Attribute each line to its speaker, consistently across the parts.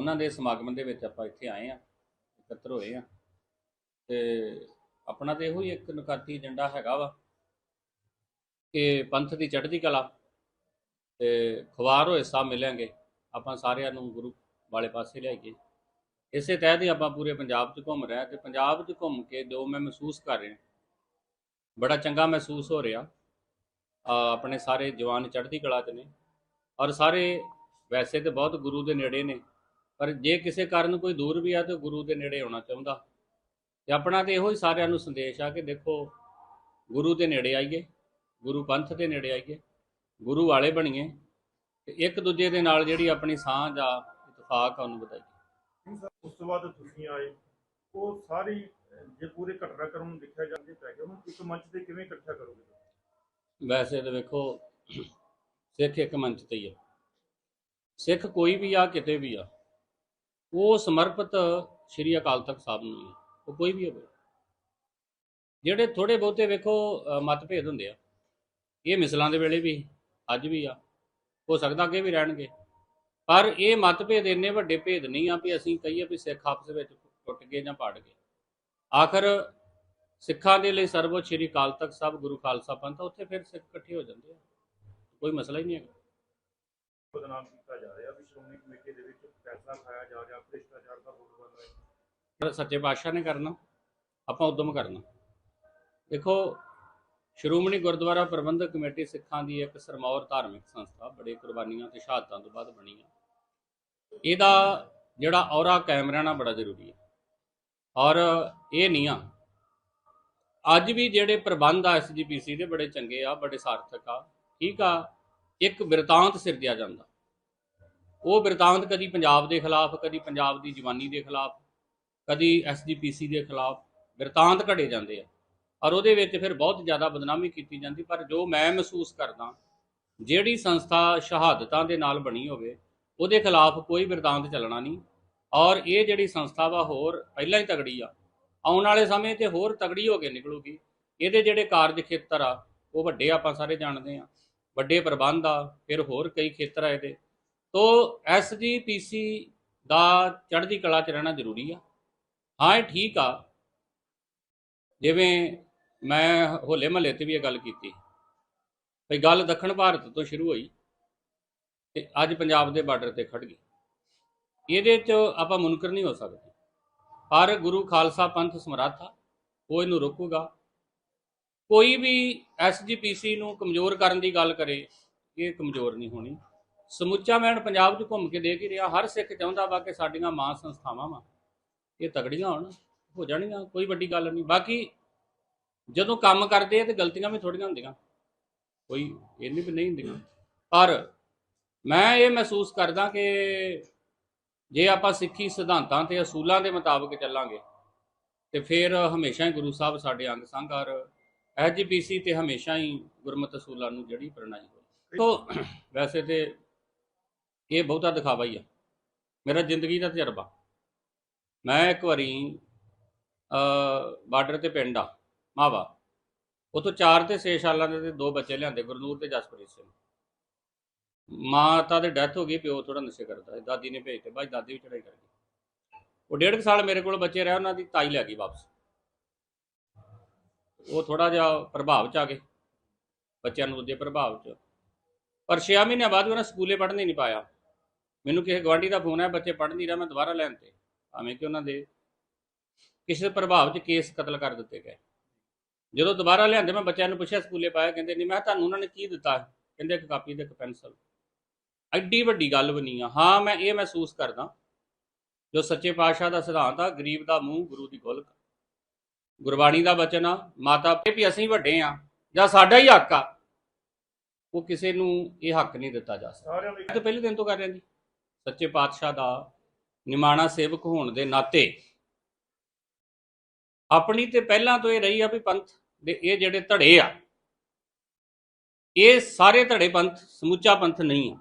Speaker 1: ਉਹਨਾਂ ਦੇ ਸਮਾਗਮ ਦੇ ਵਿੱਚ ਆਪਾਂ ਇੱਥੇ ਆਏ ਆ ਇਕੱਤਰ ਹੋਏ ਆ ਤੇ ਆਪਣਾ ਤੇ ਇਹੋ ਹੀ ਇੱਕ ਨਕਾਤੀ ਏਜੰਡਾ ਹੈਗਾ ਵਾ ਕਿ ਪੰਥ ਦੀ ਚੜ੍ਹਦੀ ਕਲਾ ਤੇ ਖਵਾਰ ਹੋਏ ਸਭ ਮਿਲਾਂਗੇ। ਆਪਾਂ ਸਾਰਿਆਂ ਨੂੰ ਗੁਰੂ ਵਾਲੇ ਪਾਸੇ ਲਿਆਈਏ। ਇਸੇ ਤਹਿਤ ਹੀ ਆਪਾਂ ਪੂਰੇ ਪੰਜਾਬ 'ਚ ਘੁੰਮ ਰਹੇ ਹਾਂ ਤੇ ਪੰਜਾਬ 'ਚ ਘੁੰਮ ਕੇ ਜੋ ਮੈਂ ਮਹਿਸੂਸ ਕਰ ਰਿਹਾ, ਬੜਾ ਚੰਗਾ ਮਹਿਸੂਸ ਹੋ ਰਿਹਾ। ਆਪਣੇ ਸਾਰੇ ਜਵਾਨ ਚੜ੍ਹਦੀ ਕਲਾ 'ਚ ਨੇ ਔਰ ਸਾਰੇ ਵੈਸੇ ਤੇ ਬਹੁਤ ਗੁਰੂ ਦੇ ਨੇੜੇ ਨੇ। ਪਰ ਜੇ ਕਿਸੇ ਕਾਰਨ ਕੋਈ ਦੂਰ ਵੀ ਆ ਤੇ ਗੁਰੂ ਦੇ ਨੇੜੇ ਆਉਣਾ ਚਾਹੁੰਦਾ। ਤੇ ਆਪਣਾ ਤੇ ਇਹੋ ਹੀ ਸਾਰਿਆਂ ਨੂੰ ਸੰਦੇਸ਼ ਆ ਕਿ ਦੇਖੋ ਗੁਰੂ ਦੇ ਨੇੜੇ ਆਈਏ ਗੁਰੂ ਪੰਥ ਦੇ ਨੇੜੇ ਆਈਏ ਗੁਰੂ ਵਾਲੇ ਬਣੀਏ ਤੇ ਇੱਕ ਦੂਜੇ ਦੇ ਨਾਲ ਜਿਹੜੀ ਆਪਣੀ ਸਾਂਝ ਆ ਇਤਫਾਕ ਆ ਉਹਨੂੰ
Speaker 2: ਸਾਹਿਬ, ਉਸ ਤੋਂ ਬਾਅਦ ਤੁਸੀਂ ਆਏ ਉਹ ਸਾਰੀ ਜੇ ਪੂਰੇ ਘਟਨਾਕ੍ਰਮ ਨੂੰ ਦੇਖਿਆ ਜਾਂਦੇ ਪੈ ਗਿਆ ਉਹਨੂੰ ਇੱਕ ਮੰਚ ਤੇ ਕਿਵੇਂ ਇਕੱਠਾ ਕਰੋਗੇ?
Speaker 1: ਵੈਸੇ ਤਾਂ ਵੇਖੋ ਸਿੱਖ ਇੱਕ ਮੰਚ ਤੇ ਹੀ ਆ। ਸਿੱਖ ਕੋਈ ਵੀ ਆ ਕਿਤੇ ਵੀ ਆ। ਉਹ ਸਮਰਪਿਤ ਸ਼੍ਰੀ ਅਕਾਲ ਤਖਤ ਸਾਹਿਬ ਨੂੰ ਹੀ ਉਹ ਕੋਈ ਵੀ ਹੋਵੇ। ਜਿਹੜੇ ਥੋੜੇ ਬਹੁਤੇ ਵੇਖੋ ਮਤਭੇਦ ਹੁੰਦੇ ਆ। ਇਹ ਮਿਸਲਾਂ ਦੇ ਵੇਲੇ ਵੀ ਅੱਜ ਵੀ ਆ। ਹੋ ਸਕਦਾ ਅੱਗੇ ਵੀ ਰਹਿਣਗੇ। ਪਰ ਇਹ ਮਤਭੇਦ ਇੰਨੇ ਵੱਡੇ ਭੇਦ ਨਹੀਂ ਆ ਵੀ ਅਸੀਂ ਕਹੀਏ ਵੀ ਸਿੱਖ ਆਪਸ ਵਿੱਚ ਟੁੱਟ ਗਏ ਜਾਂ ਪਾੜ ਗਏ। ਆਖਰ ਸਿੱਖਾਂ ਦੇ ਲਈ ਸਰਵਉੱਚ ਸ਼੍ਰੀ ਅਕਾਲ ਤਖਤ ਸਾਹਿਬ ਗੁਰੂ ਖਾਲਸਾ ਪੰਥ ਆ, ਉੱਥੇ ਫਿਰ ਸਿੱਖ ਇਕੱਠੇ ਹੋ ਜਾਂਦੇ ਆ। ਕੋਈ ਮਸਲਾ ਹੀ ਨਹੀਂ ਹੈਗਾ।
Speaker 2: ਬਦਨਾਮ ਕੀਤਾ ਜਾ ਰਿਹਾ ਵੀ ਸ਼੍ਰੋਮਣੀ ਕਮੇਟੀ ਦੇ ਵਿੱਚ ਖਾਇਆ ਜਾ ਰਿਹਾ ਭ੍ਰਿਸ਼ਟਾਚਾਰ ਦਾ ਬੋਲ ਬਣ ਰਿਹਾ।
Speaker 1: ਸੱਚੇ ਪਾਤਸ਼ਾਹ ਨੇ ਕਰਨਾ, ਆਪਾਂ ਉਦਮ ਕਰਨਾ। ਦੇਖੋ, ਸ਼੍ਰੋਮਣੀ ਗੁਰਦੁਆਰਾ ਪ੍ਰਬੰਧਕ ਕਮੇਟੀ ਸਿੱਖਾਂ ਦੀ ਇੱਕ ਸਰਮੌਰ ਧਾਰਮਿਕ ਸੰਸਥਾ, ਬੜੇ ਕੁਰਬਾਨੀਆਂ ਤੇ ਸ਼ਹਾਦਤਾਂ ਤੋਂ ਬਾਅਦ ਬਣੀ ਆ। ਇਹਦਾ ਜਿਹੜਾ ਔਰਾ ਕਾਇਮ ਰਹਿਣਾ ਬੜਾ ਜ਼ਰੂਰੀ ਹੈ ਔਰ ਇਹ ਨਹੀਂ ਆ, ਅੱਜ ਵੀ ਜਿਹੜੇ ਪ੍ਰਬੰਧ ਆ ਐਸਜੀਪੀਸੀ ਦੇ ਬੜੇ ਚੰਗੇ ਆ, ਬੜੇ ਸਾਰਥਕ ਆ। ਠੀਕ ਆ, ਇੱਕ ਬਿਰਤਾਂਤ ਸਿਰਜਿਆ ਜਾਂਦਾ। ਉਹ ਬਿਰਤਾਂਤ ਕਦੀ ਪੰਜਾਬ ਦੇ ਖਿਲਾਫ, ਕਦੀ ਪੰਜਾਬ ਦੀ ਜਵਾਨੀ ਦੇ ਖਿਲਾਫ, ਕਦੀ ਐਸਜੀਪੀਸੀ ਦੇ ਖਿਲਾਫ ਬਿਰਤਾਂਤ ਘੜੇ ਜਾਂਦੇ ਆ। ਔਰ ਉਹਦੇ ਵਿੱਚ ਫਿਰ ਬਹੁਤ ਜ਼ਿਆਦਾ ਬਦਨਾਮੀ ਕੀਤੀ ਜਾਂਦੀ, ਪਰ ਜੋ ਮੈਂ ਮਹਿਸੂਸ ਕਰਦਾ, ਜਿਹੜੀ ਸੰਸਥਾ ਸ਼ਹਾਦਤਾਂ ਦੇ ਨਾਲ ਬਣੀ ਹੋਵੇ, ਉਹਦੇ ਖਿਲਾਫ ਕੋਈ ਬਿਰਤਾਂਤ ਚੱਲਣਾ ਨਹੀਂ। ਔਰ ਇਹ ਜਿਹੜੀ ਸੰਸਥਾ ਵਾ ਹੋਰ ਪਹਿਲਾਂ ਹੀ ਤਗੜੀ ਆ। ਆਉਣ ਵਾਲੇ ਸਮੇਂ ਤੇ ਹੋਰ ਤਗੜੀ ਹੋ ਕੇ ਨਿਕਲੂਗੀ। ਇਹਦੇ ਜਿਹੜੇ ਕਾਰਜ ਖੇਤਰ ਆ, ਉਹ ਵੱਡੇ ਆਪਾਂ ਸਾਰੇ ਜਾਣਦੇ ਆ। ਵੱਡੇ ਪ੍ਰਬੰਧ ਆ, ਫਿਰ ਹੋਰ ਕਈ ਖੇਤਰ ਆ ਇਹਦੇ। ਤੋ ਐਸਜੀਪੀਸੀ ਦਾ ਚੜ੍ਹਦੀ ਕਲਾ 'ਚ ਰਹਿਣਾ ਜ਼ਰੂਰੀ ਆ। ਹਾਂ, ਇਹ ਠੀਕ ਆ। ਜਿਵੇਂ ਮੈਂ ਹੋਲੇ ਮਹੱਲੇ ਤੇ ਵੀ ਇਹ ਗੱਲ ਕੀਤੀ। ਭਈ ਗੱਲ ਦੱਖਣ ਭਾਰਤ ਤੋਂ ਸ਼ੁਰੂ ਹੋਈ ਤੇ ਅੱਜ ਪੰਜਾਬ ਦੇ ਬਾਰਡਰ ਤੇ ਖੜ ਗਈ। ਇਹਦੇ 'ਚ ਆਪਾਂ ਮੁਨਕਰ ਨਹੀਂ ਹੋ ਸਕਦੇ। ਪਰ ਗੁਰੂ ਖਾਲਸਾ ਪੰਥ ਸਮਰੱਥ ਆ ਉਹ ਇਹਨੂੰ ਰੋਕੂਗਾ। ਕੋਈ ਵੀ ਐਸਜੀਪੀਸੀ ਨੂੰ ਕਮਜ਼ੋਰ ਕਰਨ ਦੀ ਗੱਲ ਕਰੇ, ਇਹ ਕਮਜ਼ੋਰ ਨਹੀਂ ਹੋਣੀ। ਸਮੁੱਚਾ ਮੈਂ ਹੁਣ ਪੰਜਾਬ 'ਚ ਘੁੰਮ ਕੇ ਦੇਖ ਹੀ ਰਿਹਾ, ਹਰ ਸਿੱਖ ਚਾਹੁੰਦਾ ਵਾ ਕਿ ਸਾਡੀਆਂ ਮਾਂ ਸੰਸਥਾਵਾਂ ਵਾ, ਇਹ ਤਗੜੀਆਂ ਹੋਣ, ਹੋ ਜਾਣਗੀਆਂ ਕੋਈ ਵੱਡੀ ਗੱਲ ਨਹੀਂ। ਬਾਕੀ ਜਦੋਂ ਕੰਮ ਕਰਦੇ ਆ ਤੇ ਗਲਤੀਆਂ ਵੀ ਥੋੜੀਆਂ ਹੁੰਦੀਆਂ, ਕੋਈ ਇਹ ਨਹੀਂ ਵੀ ਨਹੀਂ ਹੁੰਦੀਆਂ। ਪਰ ਮੈਂ ਇਹ ਮਹਿਸੂਸ ਕਰਦਾ ਕਿ ਜੇ ਆਪਾਂ ਸਿੱਖੀ ਸਿਧਾਂਤਾਂ ਤੇ ਅਸੂਲਾਂ ਦੇ ਮੁਤਾਬਕ ਚੱਲਾਂਗੇ, ਤੇ ਫਿਰ ਹਮੇਸ਼ਾ ਹੀ ਗੁਰੂ ਸਾਹਿਬ ਸਾਡੇ ਅੰਗ ਸੰਗ ਔਰ ਐਜੀਪੀਸੀ ਤੇ ਹਮੇਸ਼ਾ ਹੀ ਗੁਰਮਤਿ ਅਸੂਲਾਂ ਨੂੰ ਜਿਹੜੀ ਪ੍ਰਣਾਈ ਹੋਈ। ਤੋਂ, ਵੈਸੇ ਤੇ ਇਹ ਬਹੁਤਾ ਦਿਖਾਵਾ ਹੀ ਆ। ਮੇਰਾ ਜ਼ਿੰਦਗੀ ਦਾ ਤਜਰਬਾ। ਮੈਂ ਇੱਕ ਵਾਰੀ ਬਾਰਡਰ ਤੇ ਪਿੰਡ ਆ, ਮਾਵਾ। ਉਤੋਂ 4 ਤੇ 6 ਸਾਲਾਂ ਦੇ ਤੇ ਦੋ ਬੱਚੇ ਲਿਆਂਦੇ, ਗੁਰਨੂਰ ਤੇ ਜਸਪ੍ਰੀਤ ਸਿੰਘ। ਮਾਤਾ ਦੇ ਡੈਥ ਹੋ ਗਈ, ਪਿਓ ਥੋੜਾ ਨਸ਼ੇ ਕਰਦਾ ਦਾਦੀ ਨੇ ਭੇਜ ਭੇਜਤੇ, ਬਾਅਦ ਦਾਦੀ ਵੀ ਚੜਾਈ ਕਰ ਗਈ। ਉਹ ਡੇਢ ਕੁ ਸਾਲ ਮੇਰੇ ਕੋਲ ਬੱਚੇ ਰਹੇ, ਉਹਨਾਂ ਦੀ ਤਾਈ ਲੈ ਗਈ ਵਾਪਸ। ਉਹ ਥੋੜਾ ਜਿਹਾ ਪ੍ਰਭਾਵ ਚ ਆ ਗਏ, ਬੱਚਿਆਂ ਨੂੰ ਉਹਦੇ ਪ੍ਰਭਾਵ ਚ। ਪਰ 6 ਮਹੀਨਿਆਂ ਬਾਅਦ ਵੀ ਉਹਨਾਂ ਸਕੂਲੇ ਪੜ੍ਹਨ ਹੀ ਨਹੀਂ ਪਾਇਆ। ਮੈਨੂੰ ਕਿਸੇ ਗਵਾਂਢੀ ਦਾ ਫੋਨ ਆਇਆ ਬੱਚੇ ਪੜ੍ਹ ਨਹੀਂ ਰਿਹਾ ਮੈਂ ਦੁਬਾਰਾ ਲੈਣ ਤੇ। ਭਾਵੇਂ ਕਿ ਉਹਨਾਂ ਦੇ ਕਿਸੇ ਪ੍ਰਭਾਵ ਚ ਕੇਸ ਕਤਲ ਕਰ ਦਿੱਤੇ ਗਏ। ਜਦੋਂ ਦੁਬਾਰਾ ਲਿਆਂਦੇ ਮੈਂ ਬੱਚਿਆਂ ਨੂੰ ਪੁੱਛਿਆ ਸਕੂਲੇ ਪਾਇਆ ਕਹਿੰਦੇ ਨਹੀਂ ਮੈਂ ਤੁਹਾਨੂੰ ਉਹਨਾਂ ਨੇ ਕੀ ਦਿੱਤਾ? ਕਹਿੰਦੇ ਇੱਕ ਕਾਪੀ ਤੇ ਇੱਕ ਪੈਨਸਲ। ਐਡੀ ਵੱਡੀ ਗੱਲ ਬਣੀ ਆ। ਹਾਂ ਮੈਂ ਇਹ ਮਹਿਸੂਸ ਕਰਦਾ ਜੋ ਸੱਚੇ ਪਾਤਸ਼ਾਹ ਦਾ ਸਿਧਾਂਤ ਆ ਗਰੀਬ ਦਾ ਮੂੰਹ ਗੁਰੂ ਦੀ ਗੋਲਕ ਗੁਰਬਾਣੀ ਦਾ ਬਚਨ ਆ ਮਾਤਾ ਪਿਤਾ ਵੀ ਅਸੀਂ ਵੱਡੇ ਆ ਜਾਂ ਸਾਡਾ ਹੀ ਹੱਕ ਆ ਉਹ ਕਿਸੇ ਨੂੰ ਇਹ ਹੱਕ ਨਹੀਂ ਦਿੱਤਾ ਜਾ ਸਕਦਾ। ਤਾਂ ਪਹਿਲੇ ਦਿਨ ਤੋਂ ਕਰ ਰਿਹਾ ਜੀ। ਸੱਚੇ ਪਾਤਸ਼ਾਹ ਦਾ ਨਿਮਾਣਾ ਸੇਵਕ ਹੋਣ ਦੇ ਨਾਤੇ ਆਪਣੀ ਤੇ ਪਹਿਲਾਂ ਤੋਂ ਇਹ ਰਹੀ ਆ ਵੀ ਪੰਥ ਦੇ ਇਹ ਜਿਹੜੇ ਧੜੇ ਆ, ਇਹ ਸਾਰੇ ਧੜੇ ਪੰਥ, ਸਮੁੱਚਾ ਪੰਥ ਨਹੀਂ ਆ।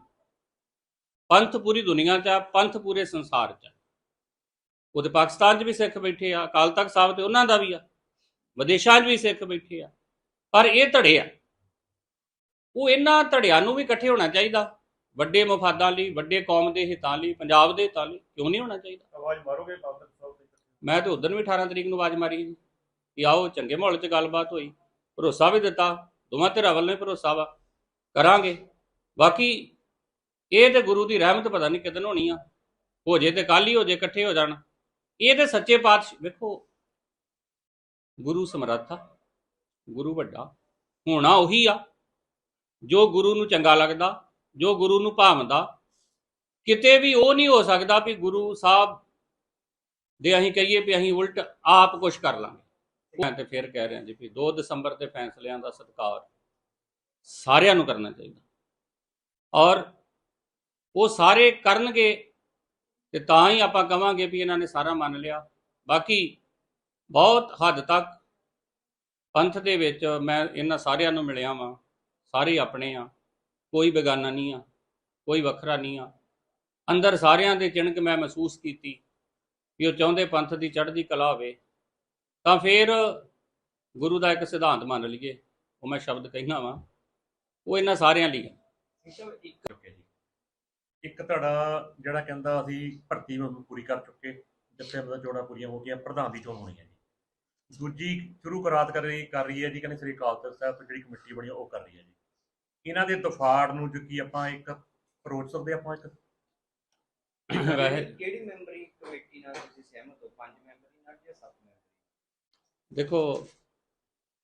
Speaker 1: ਪੰਥ ਪੂਰੀ ਦੁਨੀਆ 'ਚ ਆ, ਪੰਥ ਪੂਰੇ ਸੰਸਾਰ 'ਚ ਆ। ਉਹਦੇ ਪਾਕਿਸਤਾਨ 'ਚ ਵੀ ਸਿੱਖ ਬੈਠੇ ਆ, ਅਕਾਲ ਤਖਤ ਸਾਹਿਬ ਤੇ ਉਹਨਾਂ ਦਾ ਵੀ ਆ, ਵਿਦੇਸ਼ਾਂ 'ਚ ਵੀ ਸਿੱਖ ਬੈਠੇ ਆ। ਪਰ ਇਹ ਧੜੇ ਆ, ਉਹ ਇਹਨਾਂ ਧੜਿਆਂ ਨੂੰ ਵੀ ਇਕੱਠੇ ਹੋਣਾ ਚਾਹੀਦਾ। ਵੱਡੇ ਮਫਾਦਾਂ ਲਈ ਵੱਡੇ ਕੌਮ ਦੇ ਹਿੱਤਾਂ ਲਈ ਪੰਜਾਬ ਦੇ ਹਿੱਤਾਂ ਲਈ ਕਿਉਂ ਨਹੀਂ ਹੋਣਾ ਚਾਹੀਦਾ?
Speaker 2: ਆਵਾਜ਼ ਮਾਰੋਗੇ ਬਾਬਰ ਸਾਹਿਬ
Speaker 1: ਮੈਂ ਤੇ ਉਦੋਂ ਵੀ 18 ਤਰੀਕ ਨੂੰ ਆਵਾਜ਼ ਮਾਰੀ ਸੀ ਕਿ ਆਓ ਚੰਗੇ ਮਾਹੌਲ 'ਚ ਗੱਲਬਾਤ ਹੋਈ। ਭਰੋਸਾ ਵੀ ਦਿੱਤਾ ਦੋਵਾਂ ਧਿਰਾਂ ਵੱਲੋਂ ਭਰੋਸਾ ਵਾ। ਕਰਾਂਗੇ। ਬਾਕੀ ਇਹ ਤੇ ਗੁਰੂ ਦੀ ਰਹਿਮਤ ਪਤਾ ਨਹੀਂ ਕਿਦਨ ਹੋਣੀ ਆ। ਹੋ ਜੇ ਤੇ ਕੱਲ ਹੀ ਹੋ ਜੇ ਇਕੱਠੇ ਹੋ ਜਾਣ। ਇਹ ਤੇ ਸੱਚੇ ਪਾਤਸ਼ਾਹ ਵੇਖੋ ਗੁਰੂ ਸਮਰੱਥ ਆ ਗੁਰੂ ਵੱਡਾ ਹੋਣਾ ਉਹੀ ਆ। ਜੋ ਗੁਰੂ ਨੂੰ ਚੰਗਾ ਲੱਗਦਾ ਜੋ ਗੁਰੂ ਨੂੰ ਭਾਵਦਾ, ਕਿਤੇ ਵੀ ਉਹ ਨਹੀਂ ਹੋ ਸਕਦਾ ਵੀ ਗੁਰੂ ਸਾਹਿਬ ਦੇ ਅਸੀਂ ਕਹੀਏ ਵੀ ਅਸੀਂ ਉਲਟ ਆਪ ਕੁਝ ਕਰ ਲਾਂਗੇ। ਮੈਂ ਤੇ ਫਿਰ ਕਹਿ ਰਿਹਾ ਜੀ ਵੀ 2 ਦਸੰਬਰ ਦੇ ਫੈਸਲਿਆਂ ਦਾ ਸਤਿਕਾਰ ਸਾਰਿਆਂ ਨੂੰ ਕਰਨਾ ਚਾਹੀਦਾ। ਔਰ ਉਹ ਸਾਰੇ ਕਰਨਗੇ ਤੇ ਤਾਂ ਹੀ ਆਪਾਂ ਕਵਾਂਗੇ ਵੀ ਇਹਨਾਂ ਨੇ ਸਾਰਾ ਮੰਨ ਲਿਆ। ਬਾਕੀ ਬਹੁਤ ਹੱਦ ਤੱਕ ਪੰਥ ਦੇ ਵਿੱਚ ਮੈਂ ਇਹਨਾਂ ਸਾਰਿਆਂ ਨੂੰ ਮਿਲਿਆ ਵਾਂ, ਸਾਰੇ ਆਪਣੇ ਆ। ਕੋਈ ਬੇਗਾਨਾ ਨਹੀਂ ਆ ਕੋਈ ਵੱਖਰਾ ਨਹੀਂ ਆ। ਅੰਦਰ ਸਾਰਿਆਂ ਦੇ ਚਿਣਕ ਮੈਂ ਮਹਿਸੂਸ ਕੀਤੀ ਵੀ ਉਹ ਚਾਹੁੰਦੇ ਪੰਥ ਦੀ ਚੜ੍ਹਦੀ ਕਲਾ ਹੋਵੇ। ਤਾਂ ਫਿਰ ਗੁਰੂ ਦਾ ਇੱਕ ਸਿਧਾਂਤ ਮੰਨ ਲਈਏ ਉਹ ਮੈਂ ਸ਼ਬਦ ਕਹਿਣਾ ਵਾਂ ਉਹ ਇਹਨਾਂ ਸਾਰਿਆਂ ਲਈ ਹੈ
Speaker 3: ਇੱਕ ਤੁਹਾਡਾ ਜਿਹੜਾ ਕਹਿੰਦਾ ਅਸੀਂ ਭਰਤੀ ਪੂਰੀ ਕਰ ਚੁੱਕੇ ਜਿੱਥੇ ਮਤਲਬ ਚੋਣਾਂ ਪੂਰੀਆਂ ਹੋ ਗਈਆਂ ਪ੍ਰਧਾਨ ਦੀ ਚੋਣ ਹੋਣੀ ਹੈ ਜੀ। ਦੂਜੀ ਸ਼ੁਰੂ ਕਰਾਤ ਕਰ ਰਹੀ ਕਰ ਰਹੀ ਹੈ ਜੀ ਕਹਿੰਦੇ ਸ੍ਰੀ ਅਕਾਲ ਤਖਤ ਸਾਹਿਬ ਤੋਂ ਜਿਹੜੀ ਕਮੇਟੀ ਬਣੀ ਆ, ਉਹ ਕਰ ਰਹੀ ਹੈ ਜੀ। ਇਹਨਾਂ ਦੇ ਦਫਾੜ ਨੂੰ ਜੋ ਕੀ ਆਪਾਂ ਇੱਕ ਅਪਰੋਚ ਸਕਦੇ ਆਪਾਂ ਇੱਕ
Speaker 4: ਕਿਹੜੀ ਮੈਂਬਰੀ ਕਮੇਟੀ ਨਾਲ ਤੁਸੀਂ ਸਹਿਮਤ ਹੋ? ਪੰਜ ਮੈਂਬਰੀ ਨਾਲ ਜਾਂ ਸੱਤ ਮੈਂਬਰੀ
Speaker 1: ਦੇਖੋ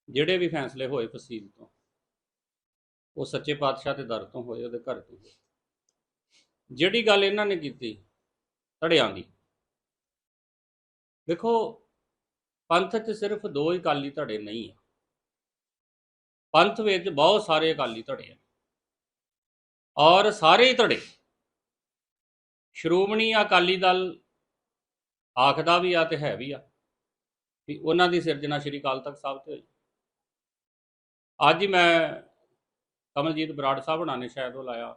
Speaker 1: ਜਿਹੜੇ ਵੀ ਫੈਸਲੇ ਹੋਏ ਫਸੀਲ ਤੋਂ ਉਹ ਸੱਚੇ ਪਾਤਸ਼ਾਹ ਦੇ ਦਰ ਤੋਂ ਹੋਏ ਉਹਦੇ ਘਰ ਤੋਂ ਹੋਏ। ਜਿਹੜੀ ਗੱਲ ਇਹਨਾਂ ਨੇ ਕੀਤੀ ਧੜਿਆਂ ਦੀ। ਦੇਖੋ ਪੰਥ 'ਚ ਸਿਰਫ ਦੋ ਹੀ ਅਕਾਲੀ ਧੜੇ ਨਹੀਂ ਆ। ਪੰਥ ਵਿੱਚ ਬਹੁਤ ਸਾਰੇ ਅਕਾਲੀ ਧੜੇ ਆ ਔਰ ਸਾਰੇ ਹੀ ਧੜੇ ਸ਼੍ਰੋਮਣੀ ਅਕਾਲੀ ਦਲ ਆਖਦਾ ਵੀ ਆ ਤੇ ਹੈ ਵੀ ਆ ਵੀ ਉਹਨਾਂ ਦੀ ਸਿਰਜਣਾ ਸ਼੍ਰੀ ਅਕਾਲ ਤਖਤ ਸਾਹਿਬ ਤੇ ਹੋਈ। ਅੱਜ ਹੀ ਮੈਂ ਕਮਲਜੀਤ ਬਰਾੜ ਸਾਹਿਬ ਹੁਣਾਂ ਨੇ ਸ਼ਾਇਦ ਉਹ ਲਾਇਆ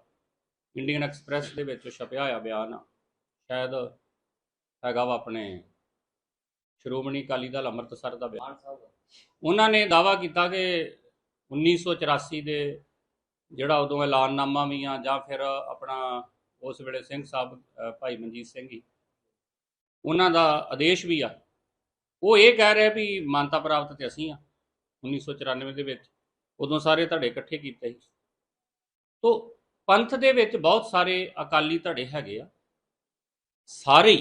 Speaker 1: ਇੰਡੀਅਨ ਐਕਸਪ੍ਰੈਸ ਦੇ ਵਿੱਚ ਛਪਿਆ ਹੋਇਆ ਬਿਆਨ। ਆ ਸ਼ਾਇਦ ਹੈਗਾ ਵਾ ਆਪਣੇ ਸ਼੍ਰੋਮਣੀ ਅਕਾਲੀ ਦਲ ਅੰਮ੍ਰਿਤਸਰ ਦਾ ਬਿਆਨ। ਉਹਨਾਂ ਨੇ ਦਾਵਾ ਕੀਤਾ ਕਿ 1984 ਦੇ ਜਿਹੜਾ ਉਦੋਂ ਐਲਾਨਨਾਮਾ ਵੀ ਆ ਜਾਂ ਫਿਰ ਆਪਣਾ ਉਸ ਵੇਲੇ ਸਿੰਘ ਸਾਹਿਬ ਭਾਈ ਮਨਜੀਤ ਸਿੰਘ ਜੀ, ਉਹਨਾਂ ਦਾ ਆਦੇਸ਼ ਵੀ ਆ। ਉਹ ਇਹ ਕਹਿ ਰਿਹਾ ਵੀ ਮਾਨਤਾ ਪ੍ਰਾਪਤ ਤੇ ਅਸੀਂ ਆ 1994 ਦੇ ਵਿੱਚ। ਉਦੋਂ ਸਾਰੇ ਧੜੇ ਇਕੱਠੇ ਕੀਤੇ ਸੀ। ਤੋਂ ਪੰਥ ਦੇ ਵਿੱਚ ਬਹੁਤ ਸਾਰੇ ਅਕਾਲੀ ਧੜੇ ਹੈਗੇ ਆ। ਸਾਰੇ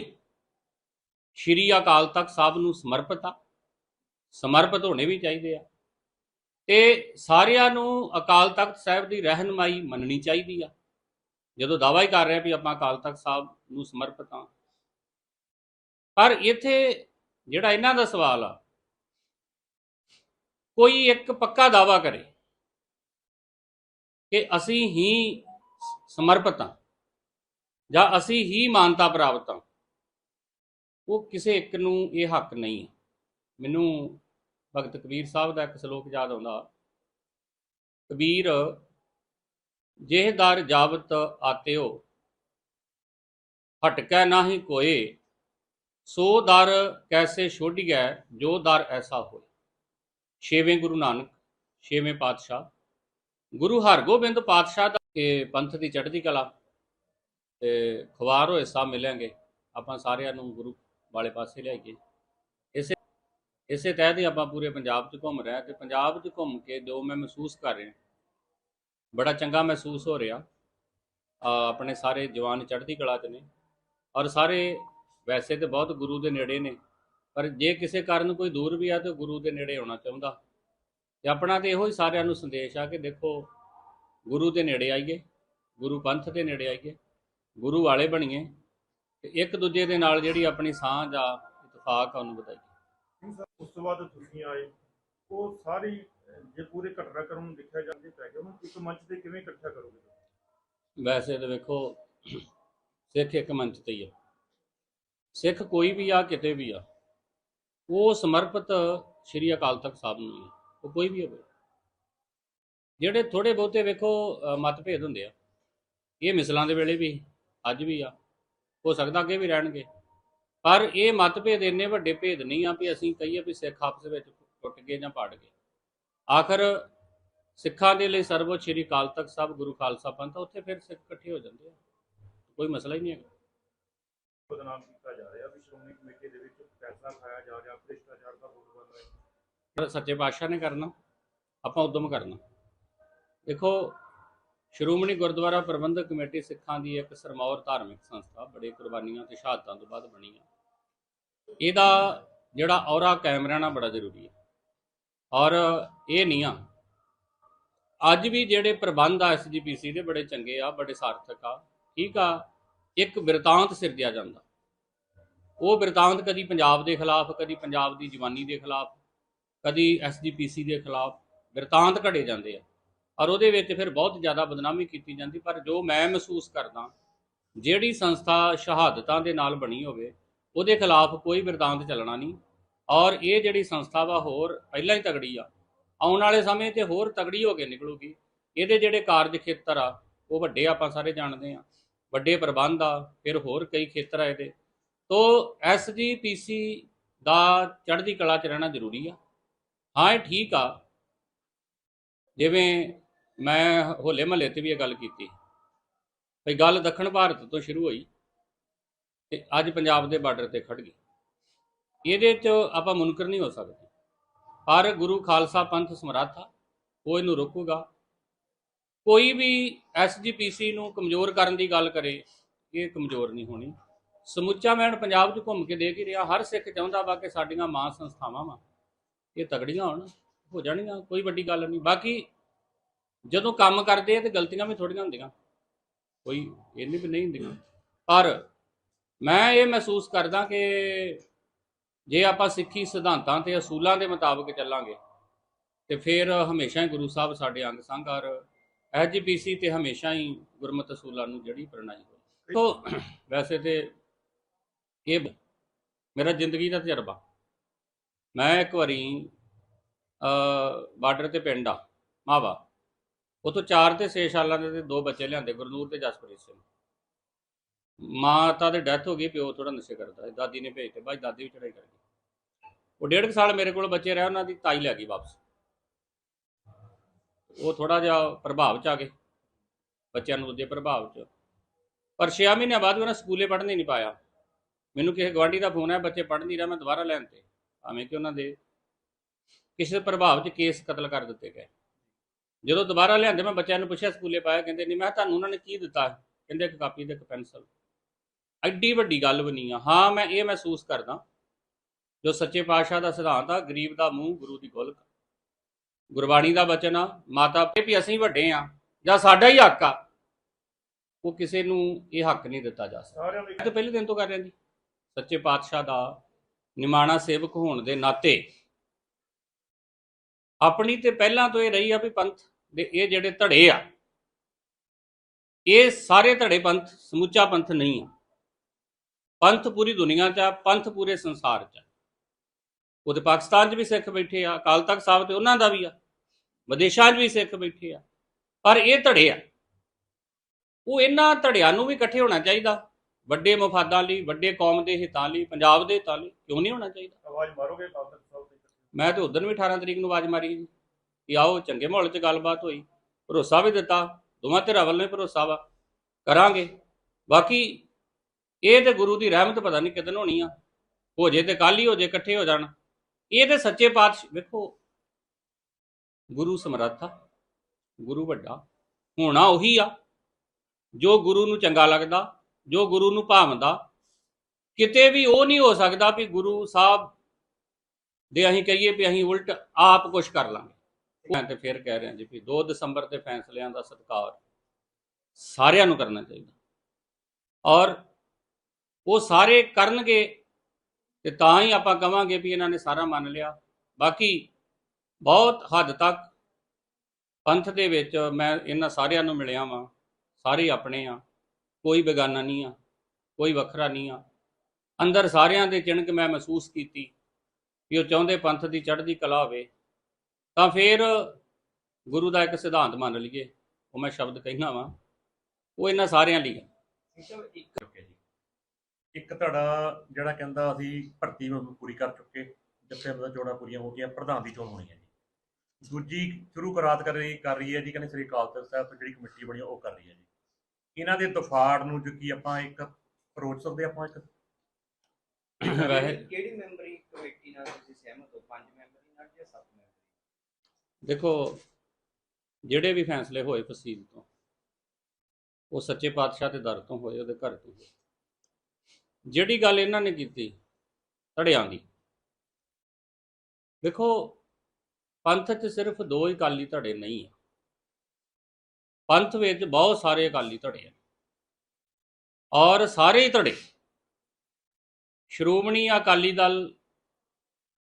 Speaker 1: ਸ਼੍ਰੀ ਅਕਾਲ ਤਖਤ ਸਾਹਿਬ ਨੂੰ ਸਮਰਪਿਤ ਆ। ਸਮਰਪਿਤ ਹੋਣੇ ਵੀ ਚਾਹੀਦੇ ਆ। ਤੇ ਸਾਰਿਆਂ ਨੂੰ ਅਕਾਲ ਤਖਤ ਸਾਹਿਬ ਦੀ ਰਹਿਨਮਾਈ ਮੰਨਣੀ ਚਾਹੀਦੀ ਆ। ਜਦੋਂ ਦਾਅਵਾ ਹੀ ਕਰ ਰਿਹਾ ਵੀ ਆਪਾਂ ਅਕਾਲ ਤਖਤ ਸਾਹਿਬ ਨੂੰ ਸਮਰਪਿਤ ਆ ਪਰ ਇੱਥੇ ਜਿਹੜਾ ਇਹਨਾਂ ਦਾ ਸਵਾਲ ਆ, ਕੋਈ ਇੱਕ ਪੱਕਾ ਦਾਅਵਾ ਕਰੇ ਕਿ ਅਸੀਂ ਹੀ ਸਮਰਪਿਤ ਹਾਂ ਜਾਂ ਅਸੀਂ ਹੀ ਮਾਨਤਾ ਪ੍ਰਾਪਤ ਹਾਂ, ਉਹ ਕਿਸੇ ਇੱਕ ਨੂੰ ਇਹ ਹੱਕ ਨਹੀਂ ਮੈਨੂੰ ਭਗਤ ਕਬੀਰ ਸਾਹਿਬ ਦਾ ਇੱਕ ਸ਼ਲੋਕ ਯਾਦ ਆਉਂਦਾ। ਕਬੀਰ ਜਿਹਦਾਰ ਜਾਵਤ ਆਤਿਓ, ਹਟਕੈ ਨਾਹੀ ਕੋਏ, ਸੋ ਦਰ ਕੈਸੇ ਛੋਡੀਐ, ਜੋ ਦਰ ਐਸਾ ਹੋਏ। ਛੇਵੇਂ ਗੁਰੂ ਨਾਨਕ, ਛੇਵੇਂ ਪਾਤਸ਼ਾਹ, ਗੁਰੂ ਹਰਗੋਬਿੰਦ ਪਾਤਸ਼ਾਹ ਦਾ ਇਹ ਪੰਥ ਦੀ ਚੜ੍ਹਦੀ ਕਲਾ, ਤੇ ਖਵਾਰ ਹੋਏ ਸਭ ਮਿਲਾਂਗੇ। ਆਪਾਂ ਸਾਰਿਆਂ ਨੂੰ ਗੁਰੂ ਵਾਲੇ ਪਾਸੇ ਲਿਆਈਏ। ਇਸੇ ਇਸੇ ਤਹਿਤ ਹੀ ਆਪਾਂ ਪੂਰੇ ਪੰਜਾਬ 'ਚ ਘੁੰਮ ਰਹੇ ਹਾਂ ਤੇ ਪੰਜਾਬ 'ਚ ਘੁੰਮ ਕੇ ਜੋ ਮੈਂ ਮਹਿਸੂਸ ਕਰ ਰਿਹਾ, ਬੜਾ ਚੰਗਾ ਮਹਿਸੂਸ ਹੋ ਰਿਹਾ। ਆਪਣੇ ਸਾਰੇ ਜਵਾਨ ਚੜ੍ਹਦੀ ਕਲਾ 'ਚ ਨੇ ਔਰ ਸਾਰੇ ਵੈਸੇ ਤੇ ਬਹੁਤ ਗੁਰੂ ਦੇ ਨੇੜੇ ਨੇ, ਪਰ ਜੇ ਕਿਸੇ ਕਾਰਨ ਕੋਈ ਦੂਰ ਵੀ ਆ ਤਾਂ ਗੁਰੂ ਦੇ ਨੇੜੇ ਆਉਣਾ ਚਾਹੁੰਦਾ। ਤੇ ਆਪਣਾ ਤੇ ਇਹੋ ਹੀ ਸਾਰਿਆਂ ਨੂੰ ਸੰਦੇਸ਼ ਆ ਕਿ ਦੇਖੋ, ਗੁਰੂ ਦੇ ਨੇੜੇ ਆਈਏ, ਗੁਰੂ ਪੰਥ ਦੇ ਨੇੜੇ ਆਈਏ, ਗੁਰੂ ਵਾਲੇ ਬਣੀਏ ਤੇ ਇੱਕ ਦੂਜੇ ਦੇ ਨਾਲ ਜਿਹੜੀ ਆਪਣੀ ਸਾਂਝ ਆ, ਇਤਫਾਕ ਆ, ਉਹਨੂੰ ਵਧਾਈਏ।
Speaker 2: ਉਸ ਤੋਂ ਬਾਅਦ ਤੁਸੀਂ ਆਏ, ਉਹ ਸਾਰੀ, ਜੇ ਪੂਰੇ ਘਟਨਾਕ੍ਰਮ ਨੂੰ ਦੇਖਿਆ ਜਾਂਦੇ ਪੈ ਗਿਆ, ਉਹਨੂੰ ਇੱਕ ਮੰਚ ਤੇ ਕਿਵੇਂ ਇਕੱਠਾ ਕਰੋਗੇ
Speaker 1: ਵੈਸੇ ਤਾਂ ਵੇਖੋ, ਸਿੱਖ ਇੱਕ ਮੰਚ ਤੇ ਹੀ ਆ। ਸਿੱਖ ਕੋਈ ਵੀ ਆ, ਕਿਤੇ ਵੀ ਆ, ਉਹ ਸਮਰਪਿਤ ਸ਼੍ਰੀ ਅਕਾਲ ਤਖਤ ਸਾਹਿਬ ਨੂੰ ਹੀ ਆ, ਉਹ ਕੋਈ ਵੀ ਹੋਵੇ। ਜਿਹੜੇ ਥੋੜੇ ਬਹੁਤੇ ਵੇਖੋ ਮਤਭੇਦ ਹੁੰਦੇ ਆ, ਇਹ ਮਿਸਲਾਂ ਦੇ ਵੇਲੇ ਵੀ, ਅੱਜ ਵੀ ਆ, ਹੋ ਸਕਦਾ ਅੱਗੇ ਵੀ ਰਹਿਣਗੇ। ਪਰ ਇਹ ਮਤਭੇਦ ਇੰਨੇ ਵੱਡੇ ਭੇਦ ਨਹੀਂ ਆ ਵੀ ਅਸੀਂ ਕਹੀਏ ਵੀ ਸਿੱਖ ਆਪਸ ਵਿੱਚ ਟੁੱਟ ਗਏ ਜਾਂ ਪੜ ਗਏ। ਆਖਰ ਸਿੱਖਾਂ ਦੇ ਲਈ ਸਰਵਉੱਚ ਸ੍ਰੀ ਅਕਾਲ ਤਖਤ ਸਾਹਿਬ ਗੁਰੂ ਖਾਲਸਾ ਪੰਥ ਉੱਥੇ ਫਿਰ ਸਿੱਖ ਇਕੱਠੇ ਹੋ ਜਾਂਦੇ ਆ। ਕੋਈ ਮਸਲਾ ਹੀ ਨਹੀਂ ਹੈਗਾ।
Speaker 2: ਬਦਨਾਮ ਕੀਤਾ ਜਾ ਰਿਹਾ ਵੀ ਸ਼੍ਰੋਮਣੀ ਕਮੇਟੀ ਦੇ ਵਿੱਚ ਪੈਸਾ ਖਾਇਆ ਜਾ ਰਿਹਾ ਭ੍ਰਿਸ਼ਟਾਚਾਰ ਦਾ ਬੋਲ ਬਣ ਰਿਹਾ
Speaker 1: ਪਰ ਸੱਚੇ ਪਾਤਸ਼ਾਹ ਨੇ ਕਰਨਾ ਆਪਾਂ ਉਦਮ ਕਰਨਾ। ਦੇਖੋ ਸ਼੍ਰੋਮਣੀ ਗੁਰਦੁਆਰਾ ਪ੍ਰਬੰਧਕ ਕਮੇਟੀ ਸਿੱਖਾਂ ਦੀ ਇੱਕ ਸਰਮੌਰ ਧਾਰਮਿਕ ਸੰਸਥਾ ਬੜੇ ਕੁਰਬਾਨੀਆਂ ਤੇ ਸ਼ਹਾਦਤਾਂ ਤੋਂ ਬਾਅਦ ਬਣੀ ਆ। ਇਹਦਾ ਜਿਹੜਾ ਔਰਾ ਕਾਇਮ ਰਹਿਣਾ ਬੜਾ ਜ਼ਰੂਰੀ ਹੈ। ਔਰ ਇਹ ਨਹੀਂ ਆ, ਅੱਜ ਵੀ ਜਿਹੜੇ ਪ੍ਰਬੰਧ ਆ ਐਸਜੀਪੀਸੀ ਦੇ ਬੜੇ ਚੰਗੇ ਆ, ਬੜੇ ਸਾਰਥਕ ਆ, ਠੀਕ ਆ, ਇੱਕ ਬਿਰਤਾਂਤ ਸਿਰਜਿਆ ਜਾਂਦਾ। ਉਹ ਬਿਰਤਾਂਤ ਕਦੀ ਪੰਜਾਬ ਦੇ ਖਿਲਾਫ, ਕਦੀ ਪੰਜਾਬ ਦੀ ਜਵਾਨੀ ਦੇ ਖਿਲਾਫ, ਕਦੀ ਐਸਜੀਪੀਸੀ ਦੇ ਖਿਲਾਫ ਬਿਰਤਾਂਤ ਘੜੇ ਜਾਂਦੇ ਆ। ਔਰ ਉਹਦੇ ਵਿੱਚ ਫਿਰ ਬਹੁਤ ਜ਼ਿਆਦਾ ਬਦਨਾਮੀ ਕੀਤੀ ਜਾਂਦੀ, ਪਰ ਜੋ ਮੈਂ ਮਹਿਸੂਸ ਕਰਦਾ, ਜਿਹੜੀ ਸੰਸਥਾ ਸ਼ਹਾਦਤਾਂ ਦੇ ਨਾਲ ਬਣੀ ਹੋਵੇ ਉਹਦੇ ਖਿਲਾਫ ਕੋਈ ਬਿਰਤਾਂਤ ਚੱਲਣਾ ਨਹੀਂ। ਔਰ ਇਹ ਜਿਹੜੀ ਸੰਸਥਾ ਵਾ ਹੋਰ ਪਹਿਲਾਂ ਹੀ ਤਗੜੀ ਆ। ਆਉਣ ਵਾਲੇ ਸਮੇਂ ਤੇ ਹੋਰ ਤਗੜੀ ਹੋ ਕੇ ਨਿਕਲੂਗੀ। ਇਹਦੇ ਜਿਹੜੇ ਕਾਰਜ ਖੇਤਰ ਆ, ਉਹ ਵੱਡੇ ਆਪਾਂ ਸਾਰੇ ਜਾਣਦੇ ਆ। ਵੱਡੇ ਪ੍ਰਬੰਧ ਆ, ਫਿਰ ਹੋਰ ਕਈ ਖੇਤਰ ਆ ਇਹਦੇ। ਤੋ ਐਸਜੀਪੀਸੀ ਦਾ ਚੜ੍ਹਦੀ ਕਲਾ 'ਚ ਰਹਿਣਾ ਜ਼ਰੂਰੀ ਆ। ਹਾਂ, ਇਹ ਠੀਕ ਆ। ਜਿਵੇਂ ਮੈਂ ਹੋਲੇ ਮਹੱਲੇ ਤੇ ਵੀ ਇਹ ਗੱਲ ਕੀਤੀ। ਭਈ ਗੱਲ ਦੱਖਣ ਭਾਰਤ ਤੋਂ ਸ਼ੁਰੂ ਹੋਈ। ਤੇ ਅੱਜ ਪੰਜਾਬ ਦੇ ਬਾਰਡਰ ਤੇ ਖੜ ਗਈ ਇਹਦੇ 'ਚ ਆਪਾਂ ਮੁਨਕਰ ਨਹੀਂ ਹੋ ਸਕਦੇ। ਪਰ ਗੁਰੂ ਖਾਲਸਾ ਪੰਥ ਸਮਰੱਥ ਆ, ਉਹ ਇਹਨੂੰ ਰੋਕੂਗਾ। ਕੋਈ ਵੀ ਐਸਜੀਪੀਸੀ ਨੂੰ ਕਮਜ਼ੋਰ ਕਰਨ ਦੀ ਗੱਲ ਕਰੇ, ਇਹ ਕਮਜ਼ੋਰ ਨਹੀਂ ਹੋਣੀ। ਸਮੁੱਚਾ ਮੈਂ ਪੰਜਾਬ 'ਚ ਘੁੰਮ ਕੇ ਦੇਖ ਹੀ ਰਿਹਾ। ਹਰ ਸਿੱਖ ਚਾਹੁੰਦਾ ਵਾ ਕਿ ਸਾਡੀਆਂ ਮਾਂ ਸੰਸਥਾਵਾਂ ਵਾ, ਇਹ ਤਗੜੀਆਂ ਹੋਣ, ਹੋ ਜਾਣਗੀਆਂ ਕੋਈ ਵੱਡੀ ਗੱਲ ਨਹੀਂ। ਬਾਕੀ ਜਦੋਂ ਕੰਮ ਕਰਦੇ ਆ ਤੇ ਗਲਤੀਆਂ ਵੀ ਥੋੜੀਆਂ ਹੁੰਦੀਆਂ। ਕੋਈ ਇਹ ਨਹੀਂ ਵੀ ਨਹੀਂ ਹੁੰਦੀਆਂ। ਪਰ ਮੈਂ ਇਹ ਮਹਿਸੂਸ ਕਰਦਾ ਕਿ ਜੇ ਆਪਾਂ ਸਿੱਖੀ ਸਿਧਾਂਤਾਂ ਤੇ ਅਸੂਲਾਂ ਦੇ ਮੁਤਾਬਕ ਚੱਲਾਂਗੇ, ਤੇ ਫਿਰ ਹਮੇਸ਼ਾ ਹੀ ਗੁਰੂ ਸਾਹਿਬ ਸਾਡੇ ਅੰਗ ਸੰਗ ਔਰ ਐਜੀਪੀਸੀ ਤੇ ਹਮੇਸ਼ਾ ਹੀ ਗੁਰਮਤਿ ਅਸੂਲਾਂ ਨੂੰ ਜਿਹੜੀ ਪ੍ਰਣਾਈ ਹੋਈ। ਤੋ, ਵੈਸੇ ਤੇ ਇਹ ਮੇਰਾ ਜ਼ਿੰਦਗੀ ਦਾ ਤਜਰਬਾ। ਮੈਂ ਇੱਕ ਵਾਰੀ ਬਾਰਡਰ ਤੇ ਪਿੰਡ ਆ, ਮਾਵਾ। ਉਤੋਂ 4 ਤੇ 6 ਸਾਲਾਂ ਦੇ ਦੋ ਬੱਚੇ ਲਿਆਂਦੇ, ਗੁਰਨੂਰ ਤੇ ਜਸਪ੍ਰੀਤ ਸਿੰਘ। ਮਾਤਾ ਦੇ ਡੈਥ ਹੋ ਗਈ, ਪਿਓ ਥੋੜਾ ਨਸ਼ੇ ਕਰਦਾ ਦਾਦੀ ਨੇ ਭੇਜ ਭੇਜਤੇ ਬਾਈ ਦਾਦੀ ਵੀ ਚੜਾਈ ਕਰ ਗਈ ਉਹ ਡੇਢ ਕੁ ਸਾਲ ਮੇਰੇ ਕੋਲ ਬੱਚੇ ਰਹੇ, ਉਹਨਾਂ ਦੀ ਤਾਈ ਲੈ ਗਈ ਵਾਪਸ। ਉਹ ਥੋੜਾ ਜਿਹਾ ਪ੍ਰਭਾਵ ਚ ਆ ਗਏ, ਬੱਚਿਆਂ ਨੂੰ ਦੂਜੇ ਪ੍ਰਭਾਵ ਚ। ਪਰ 6 ਮਹੀਨਿਆਂ ਬਾਅਦ ਵੀ ਉਹਨਾਂ ਸਕੂਲੇ ਪੜ੍ਹਨ ਹੀ ਨਹੀਂ ਪਾਇਆ। ਮੈਨੂੰ ਕਿਸੇ ਗਵਾਂਢੀ ਦਾ ਫੋਨ ਆਇਆ, ਬੱਚੇ ਪੜ੍ਹ ਨਹੀਂ ਰਿਹਾ, ਮੈਂ ਦੁਬਾਰਾ ਲੈਣ ਤੇ। ਭਾਵੇਂ ਕਿ ਉਹਨਾਂ ਦੇ ਕਿਸੇ ਪ੍ਰਭਾਵ ਚ ਕੇਸ ਕਤਲ ਕਰ ਦਿੱਤੇ ਗਏ। ਜਦੋਂ ਦੁਬਾਰਾ ਲਿਆਂਦੇ, ਮੈਂ ਬੱਚਿਆਂ ਨੂੰ ਪੁੱਛਿਆ, ਸਕੂਲੇ ਪਾਇਆ, ਕਹਿੰਦੇ, ਨਹੀਂ, ਮੈਂ ਕਿਹਾ ਤੁਹਾਨੂੰ ਉਹਨਾਂ ਨੇ ਕੀ ਦਿੱਤਾ? ਕਹਿੰਦੇ, ਇੱਕ ਕਾਪੀ ਤੇ ਇੱਕ ਪੈਨਸਲ। ਐਡੀ ਵੱਡੀ ਗੱਲ ਬਣੀ ਆ। ਹਾਂ ਮੈਂ ਇਹ ਮਹਿਸੂਸ ਕਰਦਾ ਜੋ ਸੱਚੇ ਪਾਤਸ਼ਾਹ ਦਾ ਸਿਧਾਂਤ ਆ ਗਰੀਬ ਦਾ ਮੂੰਹ ਗੁਰੂ ਦੀ ਗੋਲਕ। ਗੁਰਬਾਣੀ ਦਾ ਬਚਨ ਆ ਮਾਤਾ ਪਿਤਾ ਵੀ ਅਸੀਂ ਵੱਡੇ ਆ ਜਾਂ ਸਾਡਾ ਹੀ ਹੱਕ ਆ ਉਹ ਕਿਸੇ ਨੂੰ ਇਹ ਹੱਕ ਨਹੀਂ ਦਿੱਤਾ ਜਾ ਸਕਦਾ। ਮੈਂ ਤਾਂ ਪਹਿਲੇ ਦਿਨ ਤੋਂ ਕਰ ਰਿਹਾ ਜੀ। ਸੱਚੇ ਪਾਤਸ਼ਾਹ ਦਾ ਨਿਮਾਣਾ ਸੇਵਕ ਹੋਣ ਦੇ ਨਾਤੇ ਆਪਣੀ ਤੇ ਪਹਿਲਾਂ ਤੋਂ ਇਹ ਰਹੀ ਆ ਵੀ ਪੰਥ ਦੇ ਇਹ ਜਿਹੜੇ ਧੜੇ ਆ ਇਹ ਸਾਰੇ ਧੜੇ ਪੰਥ ਸਮੁੱਚਾ ਪੰਥ ਨਹੀਂ ਆ। ਪੰਥ ਪੂਰੀ ਦੁਨੀਆ 'ਚ ਆ ਪੰਥ ਪੂਰੇ ਸੰਸਾਰ 'ਚ ਆ। ਉਹਦੇ ਪਾਕਿਸਤਾਨ 'ਚ ਵੀ ਸਿੱਖ ਬੈਠੇ ਆ ਅਕਾਲ ਤਖਤ ਸਾਹਿਬ ਤੇ ਉਹਨਾਂ ਦਾ ਵੀ ਆ ਵਿਦੇਸ਼ਾਂ 'ਚ ਵੀ ਸਿੱਖ ਬੈਠੇ ਆ। ਪਰ ਇਹ ਧੜੇ ਆ। ਉਹ ਇਹਨਾਂ ਧੜਿਆਂ ਨੂੰ ਵੀ ਇਕੱਠੇ ਹੋਣਾ ਚਾਹੀਦਾ। ਵੱਡੇ ਮਫਾਦਾਂ ਲਈ ਵੱਡੇ ਕੌਮ ਦੇ ਹਿੱਤਾਂ ਲਈ ਪੰਜਾਬ ਦੇ ਹਿੱਤਾਂ ਲਈ ਕਿਉਂ ਨਹੀਂ ਹੋਣਾ ਚਾਹੀਦਾ?
Speaker 2: ਆਵਾਜ਼ ਮਾਰੋਗੇ ਕਾਲਤਕ ਸਾਹਿਬ ਤੇ
Speaker 1: ਮੈਂ ਤੇ ਉਦੋਂ ਵੀ 18 ਤਰੀਕ ਨੂੰ ਆਵਾਜ਼ ਮਾਰੀ ਜੀ ਕਿ ਆਓ ਚੰਗੇ ਮਾਹੌਲ 'ਚ ਗੱਲਬਾਤ ਹੋਈ। ਭਰੋਸਾ ਵੀ ਦਿੱਤਾ। ਦੋਵਾਂ ਧਿਰਾਂ ਵੱਲੋਂ ਭਰੋਸਾ ਵਾ। ਕਰਾਂਗੇ। ਬਾਕੀ ਇਹ ਤੇ ਗੁਰੂ ਦੀ ਰਹਿਮਤ ਪਤਾ ਨਹੀਂ ਕਿਦਨ ਹੋਣੀ ਆ। ਹੋ ਜੇ ਤੇ ਕੱਲ ਹੀ ਹੋ ਜੇ, ਇਕੱਠੇ ਹੋ ਜਾਣ। ਇਹ ਤੇ ਸੱਚੇ ਪਾਤਸ਼ਾਹ, ਵੇਖੋ, ਗੁਰੂ ਸਮਰੱਥ ਆ, ਗੁਰੂ ਵੱਡਾ। ਹੋਣਾ ਉਹੀ ਆ। ਜੋ ਗੁਰੂ ਨੂੰ ਚੰਗਾ ਲੱਗਦਾ, ਜੋ ਗੁਰੂ ਨੂੰ ਭਾਵਦਾ, ਕਿਤੇ ਵੀ ਉਹ ਨਹੀਂ ਹੋ ਸਕਦਾ ਵੀ ਗੁਰੂ ਸਾਹਿਬ ਦੇ ਅਸੀਂ ਕਹੀਏ ਵੀ ਅਸੀਂ ਉਲਟ ਆਪ ਕੁਝ ਕਰ ਲਾਂਗੇ। ਮੈਂ ਤੇ ਫਿਰ ਕਹਿ ਰਿਹਾ ਜੀ ਵੀ 2 ਦਸੰਬਰ ਦੇ ਫੈਸਲਿਆਂ ਦਾ ਸਤਿਕਾਰ ਸਾਰਿਆਂ ਨੂੰ ਕਰਨਾ ਚਾਹੀਦਾ। ਔਰ ਉਹ ਸਾਰੇ ਕਰਨਗੇ ਤੇ ਤਾਂ ਹੀ ਆਪਾਂ ਕਵਾਂਗੇ ਵੀ ਇਹਨਾਂ ਨੇ ਸਾਰਾ ਮੰਨ ਲਿਆ। ਬਾਕੀ ਬਹੁਤ ਹੱਦ ਤੱਕ ਪੰਥ ਦੇ ਵਿੱਚ ਮੈਂ ਇਹਨਾਂ ਸਾਰਿਆਂ ਨੂੰ ਮਿਲਿਆ ਵਾਂ, ਸਾਰੇ ਆਪਣੇ ਆ, ਕੋਈ ਬੇਗਾਨਾ ਨਹੀਂ ਆ, ਕੋਈ ਵੱਖਰਾ ਨਹੀਂ ਆ। ਅੰਦਰ ਸਾਰਿਆਂ ਦੇ ਚਿਣਕ ਮੈਂ ਮਹਿਸੂਸ ਕੀਤੀ ਵੀ ਉਹ ਚਾਹੁੰਦੇ ਪੰਥ ਦੀ ਚੜ੍ਹਦੀ ਕਲਾ ਹੋਵੇ, ਤਾਂ ਫਿਰ ਗੁਰੂ ਦਾ ਇੱਕ ਸਿਧਾਂਤ ਮੰਨ ਲਈਏ, ਉਹ ਮੈਂ ਸ਼ਬਦ ਕਹਿਣਾ ਵਾਂ, ਉਹ ਇਹਨਾਂ ਸਾਰਿਆਂ ਲਈ ਹੈ
Speaker 4: ਇੱਕ
Speaker 3: ਇੱਕ ਤੁਹਾਡਾ ਜਿਹੜਾ ਕਹਿੰਦਾ ਅਸੀਂ ਭਰਤੀ ਨੂੰ ਪੂਰੀ ਕਰ ਚੁੱਕੇ ਜਿੱਥੇ ਮਤਲਬ ਚੋਣਾਂ ਪੂਰੀਆਂ ਹੋ ਗਈਆਂ ਪ੍ਰਧਾਨ ਦੀ ਚੋਣ ਹੋਣੀ ਹੈ ਜੀ। ਦੂਜੀ ਸ਼ੁਰੂ ਕਰਾਤ ਕਰ ਰਹੀ ਕਰ ਰਹੀ ਹੈ ਜੀ ਕਹਿੰਦੇ ਸ੍ਰੀ ਅਕਾਲ ਤਖਤ ਸਾਹਿਬ ਤੋਂ ਜਿਹੜੀ ਕਮੇਟੀ ਬਣੀ ਉਹ ਕਰ ਰਹੀ ਹੈ ਜੀ। ਇਹਨਾਂ ਦੇ ਦਫਾੜ ਨੂੰ ਜੋ ਕਿ ਆਪਾਂ ਇੱਕ ਅਪਰੋਚ ਸਕਦੇ ਆਪਾਂ ਇੱਕ?
Speaker 4: ਕਿਹੜੀ ਮੈਂਬਰੀ ਕਮੇਟੀ ਨਾਲ ਤੁਸੀਂ ਸਹਿਮਤ ਹੋ? ਪੰਜ ਮੈਂਬਰੀ ਨਾਲ ਜਾਂ ਸੱਤ ਮੈਂਬਰੀ?
Speaker 1: ਦੇਖੋ ਜਿਹੜੇ ਵੀ ਫੈਸਲੇ ਹੋਏ ਫਸੀਲ ਤੋਂ ਉਹ ਸੱਚੇ ਪਾਤਸ਼ਾਹ ਦੇ ਦਰ ਤੋਂ ਹੋਏ ਉਹਦੇ ਘਰ ਤੋਂ ਹੋਏ। ਜਿਹੜੀ ਗੱਲ ਇਹਨਾਂ ਨੇ ਕੀਤੀ, ਧੜਿਆਂ ਦੀ। ਦੇਖੋ, ਪੰਥ 'ਚ ਸਿਰਫ ਦੋ ਹੀ ਅਕਾਲੀ ਧੜੇ ਨਹੀਂ ਆ। ਪੰਥ ਵਿੱਚ ਬਹੁਤ ਸਾਰੇ ਅਕਾਲੀ ਧੜੇ ਆ। ਔਰ ਸਾਰੇ ਹੀ ਧੜੇ। ਸ਼੍ਰੋਮਣੀ ਅਕਾਲੀ ਦਲ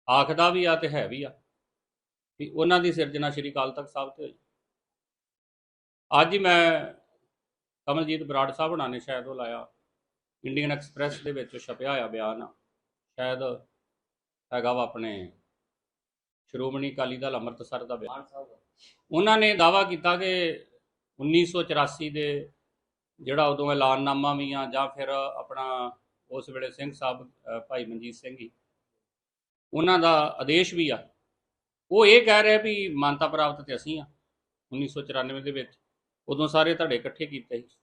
Speaker 1: ਆਖਦਾ ਵੀ ਆ ਤੇ ਹੈ ਵੀ ਆ ਵੀ ਉਹਨਾਂ ਦੀ ਸਿਰਜਣਾ ਸ਼੍ਰੀ ਅਕਾਲ ਤਖਤ ਸਾਹਿਬ ਤੇ ਹੋਈ। ਅੱਜ ਹੀ ਮੈਂ ਕਮਲਜੀਤ ਬਰਾੜ ਸਾਹਿਬ ਹੁਣਾਂ ਨੇ ਸ਼ਾਇਦ ਉਹ ਲਾਇਆ। ਇੰਡੀਅਨ ਐਕਸਪ੍ਰੈਸ ਦੇ ਵਿੱਚ ਛਪਿਆ ਹੋਇਆ ਬਿਆਨ ਆ ਸ਼ਾਇਦ ਹੈਗਾ ਵਾ ਆਪਣੇ ਸ਼੍ਰੋਮਣੀ ਅਕਾਲੀ ਦਲ ਅੰਮ੍ਰਿਤਸਰ ਦਾ ਬਿਆਨ। ਉਹਨਾਂ ਨੇ ਦਾਵਾ ਕੀਤਾ ਕਿ 1984 ਦੇ ਜਿਹੜਾ ਉਦੋਂ ਐਲਾਨਨਾਮਾ ਵੀ ਆ ਜਾਂ ਫਿਰ ਆਪਣਾ ਉਸ ਵੇਲੇ ਸਿੰਘ ਸਾਹਿਬ ਭਾਈ ਮਨਜੀਤ ਸਿੰਘ ਜੀ ਉਹਨਾਂ ਦਾ ਆਦੇਸ਼ ਵੀ ਆ। ਉਹ ਇਹ ਕਹਿ ਰਿਹਾ ਵੀ ਮਾਨਤਾ ਪ੍ਰਾਪਤ ਤੇ ਅਸੀਂ ਆ 1994 ਦੇ ਵਿੱਚ। ਉਦੋਂ ਸਾਰੇ ਧੜੇ ਇਕੱਠੇ ਕੀਤੇ ਸੀ।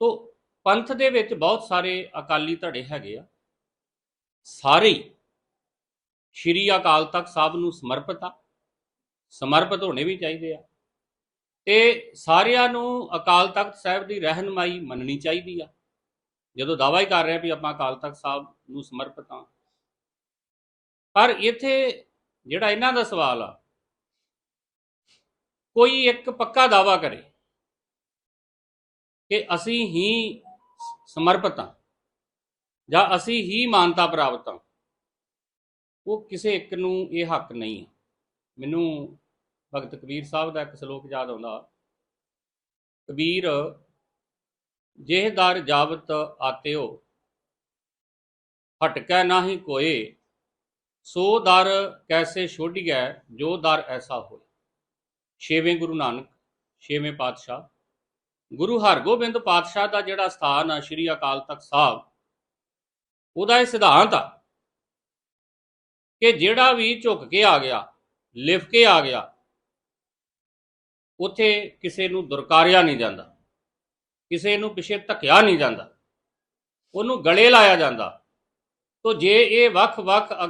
Speaker 1: ਤੋਂ ਪੰਥ ਦੇ ਵਿੱਚ ਬਹੁਤ ਸਾਰੇ ਅਕਾਲੀ ਧੜੇ ਹੈਗੇ ਆ। ਸਾਰੇ ਸ਼੍ਰੀ ਅਕਾਲ ਤਖਤ ਸਾਹਿਬ ਨੂੰ ਸਮਰਪਿਤ ਆ। ਸਮਰਪਿਤ ਹੋਣੇ ਵੀ ਚਾਹੀਦੇ ਆ। ਤੇ ਸਾਰਿਆਂ ਨੂੰ ਅਕਾਲ ਤਖਤ ਸਾਹਿਬ ਦੀ ਰਹਿਨਮਾਈ ਮੰਨਣੀ ਚਾਹੀਦੀ ਆ। ਜਦੋਂ ਦਾਅਵਾ ਹੀ ਕਰ ਰਹੇ ਆ ਵੀ ਆਪਾਂ ਅਕਾਲ ਤਖਤ ਸਾਹਿਬ ਨੂੰ ਸਮਰਪਿਤ ਆ। ਪਰ ਇੱਥੇ ਜਿਹੜਾ ਇਹਨਾਂ ਦਾ ਸਵਾਲ ਆ, ਕੋਈ ਇੱਕ ਪੱਕਾ ਦਾਅਵਾ ਕਰੇ ਕਿ ਅਸੀਂ ਹੀ ਸਮਰਪਿਤ ਹਾਂ ਜਾਂ ਅਸੀਂ ਹੀ ਮਾਨਤਾ ਪ੍ਰਾਪਤ ਹਾਂ। ਉਹ ਕਿਸੇ ਇੱਕ ਨੂੰ ਇਹ ਹੱਕ ਨਹੀਂ ਹੈ। ਮੈਨੂੰ ਭਗਤ ਕਬੀਰ ਸਾਹਿਬ ਦਾ ਇੱਕ ਸ਼ਲੋਕ ਯਾਦ ਆਉਂਦਾ। ਕਬੀਰ ਜਿਹਦਾਰ ਜਾਵਤ ਆਤਿਓ, ਹਟਕੈ ਨਾਹੀ ਕੋਏ, ਸੋ ਦਰ ਕੈਸੇ ਛੋਡੀਐ ਜੋ ਦਰ ਐਸਾ ਹੋਏ। ਛੇਵੇਂ ਗੁਰੂ ਨਾਨਕ, ਛੇਵੇਂ ਪਾਤਸ਼ਾਹ ਗੁਰੂ ਹਰਗੋਬਿੰਦ ਪਾਤਸ਼ਾਹ ਦਾ ਜਿਹੜਾ ਸਥਾਨ ਆ, ਸ੍ਰੀ ਅਕਾਲ ਤਖਤ ਸਾਹਿਬ, ਉਹਦਾ ਇਹ ਸਿਧਾਂਤ ਆ ਕਿ ਜਿਹੜਾ ਵੀ ਝੁਕ ਕੇ ਆ ਗਿਆ, ਲਿਫ ਕੇ ਆ ਗਿਆ, ਉੱਥੇ ਕਿਸੇ ਨੂੰ ਦੁਰਕਾਰਿਆ ਨਹੀਂ ਜਾਂਦਾ, ਕਿਸੇ ਨੂੰ ਪਿਛੇ ਧੱਕਿਆ ਨਹੀਂ ਜਾਂਦਾ, ਉਹਨੂੰ ਗਲੇ ਲਾਇਆ ਜਾਂਦਾ। ਤੋ ਜੇ ਇਹ ਵੱਖ-ਵੱਖ